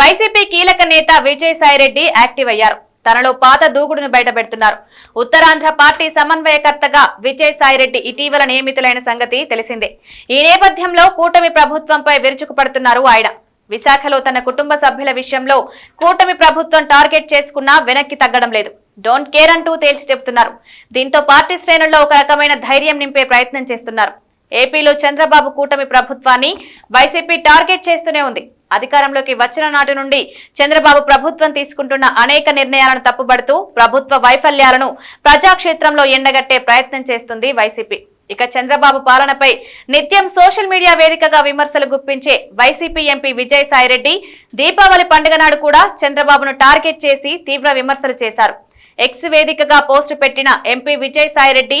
YCP కీలక నేత Vijayasai Reddy active అయ్యారు. తనలో పాత దూకుడును బయటపెడుతున్నారు. ఉత్తరాంధ్ర పార్టీ సమన్వయకర్తగా విజయసాయిరెడ్డి ఇటీవల నియమితులైన సంగతి తెలిసిందే. ఈ నేపథ్యంలో కూటమి ప్రభుత్వంపై విరుచుకుపడుతున్నారు ఆయన. విశాఖలో తన కుటుంబ సభ్యుల విషయంలో కూటమి ప్రభుత్వం టార్గెట్ చేసుకున్నా వెనక్కి తగ్గడం లేదు. డోంట్ కేర్ అంటూ తేల్చి చెబుతున్నారు దీంతో పార్టీ శ్రేణుల్లో ఒక రకమైన ధైర్యం నింపే ప్రయత్నం చేస్తున్నారు. ఏపీలో చంద్రబాబు కూటమి ప్రభుత్వాన్ని వైసీపీ టార్గెట్ చేస్తూనే ఉంది. అధికారంలోకి వచ్చిన నాటి నుండి చంద్రబాబు ప్రభుత్వం తీసుకుంటున్న అనేక నిర్ణయాలను తప్పుబడుతూ ప్రభుత్వ వైఫల్యాలను ప్రజాక్షేత్రంలో ఎండగట్టే ప్రయత్నం చేస్తుంది వైసీపీ. ఇక చంద్రబాబు పాలనపై నిత్యం సోషల్ మీడియా వేదికగా విమర్శలు గుప్పించే వైసీపీ ఎంపీ విజయసాయిరెడ్డి దీపావళి పండుగ నాడు కూడా చంద్రబాబును టార్గెట్ చేసి తీవ్ర విమర్శలు చేశారు. ఎక్స్ వేదికగా పోస్టు పెట్టిన ఎంపీ విజయసాయిరెడ్డి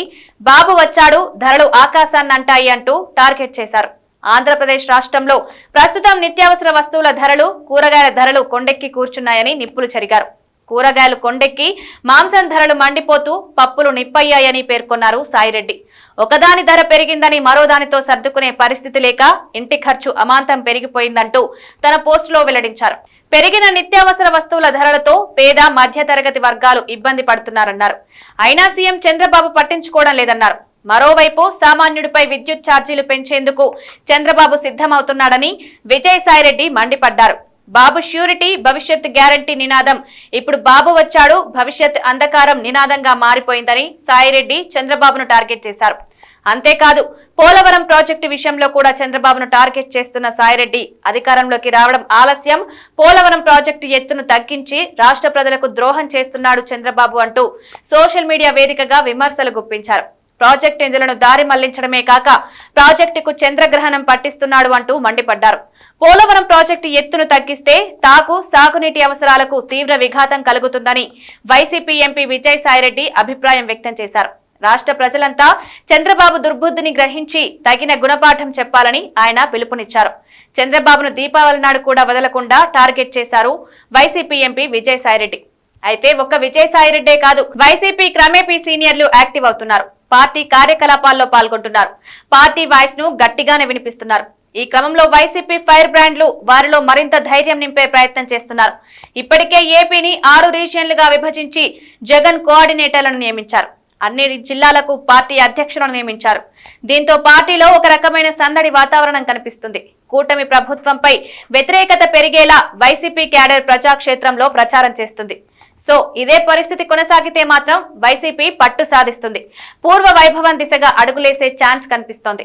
బాబు వచ్చాడు ధరలు ఆకాశాన్నంటాయి అంటూ టార్గెట్ చేశారు. ఆంధ్రప్రదేశ్ రాష్ట్రంలో ప్రస్తుతం నిత్యావసర వస్తువుల ధరలు కూరగాయల ధరలు కొండెక్కి కూర్చున్నాయని నిప్పులు చెరిగారు. కూరగాయలు కొండెక్కి మాంసం ధరలు మండిపోతూ పప్పులు నిప్పయ్యాయని పేర్కొన్నారు సాయిరెడ్డి. ఒకదాని ధర పెరిగిందని మరో దానితో సర్దుకునే పరిస్థితి లేక ఇంటి ఖర్చు అమాంతం పెరిగిపోయిందంటూ తన పోస్టులో వెల్లడించారు. పెరిగిన నిత్యావసర వస్తువుల ధరలతో పేద మధ్యతరగతి వర్గాలు ఇబ్బంది పడుతున్నారన్నారు. అయినా సీఎం చంద్రబాబు పట్టించుకోవడం లేదన్నారు. మరోవైపు సామాన్యుడిపై విద్యుత్ ఛార్జీలు పెంచేందుకు చంద్రబాబు సిద్ధమవుతున్నాడని విజయసాయిరెడ్డి మండిపడ్డారు. బాబు ష్యూరిటీ భవిష్యత్ గ్యారంటీ నినాదం. ఇప్పుడు బాబు వచ్చాడు భవిష్యత్ అంధకారం నినాదంగా మారిపోయిందని సాయిరెడ్డి చంద్రబాబును టార్గెట్ చేశారు. అంతేకాదు పోలవరం ప్రాజెక్టు విషయంలో కూడా చంద్రబాబును టార్గెట్ చేస్తున్న సాయిరెడ్డి అధికారంలోకి రావడం ఆలస్యం. పోలవరం ప్రాజెక్టు ఎత్తును తగ్గించి రాష్ట్ర ప్రజలకు ద్రోహం చేస్తున్నాడు చంద్రబాబు అంటూ సోషల్ మీడియా వేదికగా విమర్శలు గుప్పించారు. ప్రాజెక్టు నిధులను దారి మళ్ళించడమే కాక ప్రాజెక్టుకు చంద్రగ్రహణం పట్టిస్తున్నాడు అంటూ మండిపడ్డారు. పోలవరం ప్రాజెక్టు ఎత్తును తగ్గిస్తే తాకు సాగునీటి అవసరాలకు తీవ్ర విఘాతం కలుగుతుందని వైసీపీ ఎంపీ విజయసాయిరెడ్డి అభిప్రాయం వ్యక్తం చేశారు. రాష్ట్ర ప్రజలంతా చంద్రబాబు దుర్బుద్ధిని గ్రహించి తగిన గుణపాఠం చెప్పాలని ఆయన పిలుపునిచ్చారు. చంద్రబాబును దీపావళి నాడు కూడా వదలకుండా టార్గెట్ చేశారు వైసీపీ ఎంపీ విజయసాయిరెడ్డి. అయితే ఒక్క విజయసాయిరెడ్డే కాదు వైసీపీ క్రమేపీ సీనియర్లు యాక్టివ్ అవుతున్నారు. పార్టీ కార్యకలాపాల్లో పాల్గొంటున్నారు. పార్టీ వాయిస్ను గట్టిగానే వినిపిస్తున్నారు. ఈ క్రమంలో వైసీపీ ఫైర్ బ్రాండ్లు వారిలో మరింత ధైర్యం నింపే ప్రయత్నం చేస్తున్నారు. ఇప్పటికే ఏపీని ఆరు రీజియన్లుగా విభజించి జగన్ కోఆర్డినేటర్లను నియమించారు. అన్ని జిల్లాలకు పార్టీ అధ్యక్షులను నియమించారు. దీంతో పార్టీలో ఒక రకమైన సందడి వాతావరణం కనిపిస్తుంది. కూటమి ప్రభుత్వంపై వ్యతిరేకత పెరిగేలా వైసీపీ క్యాడర్ ప్రజాక్షేత్రంలో ప్రచారం చేస్తుంది. సో ఇదే పరిస్థితి కొనసాగితే మాత్రం వైసీపీ పట్టు సాధిస్తుంది. పూర్వ వైభవం దిశగా అడుగులేసే ఛాన్స్ కనిపిస్తోంది.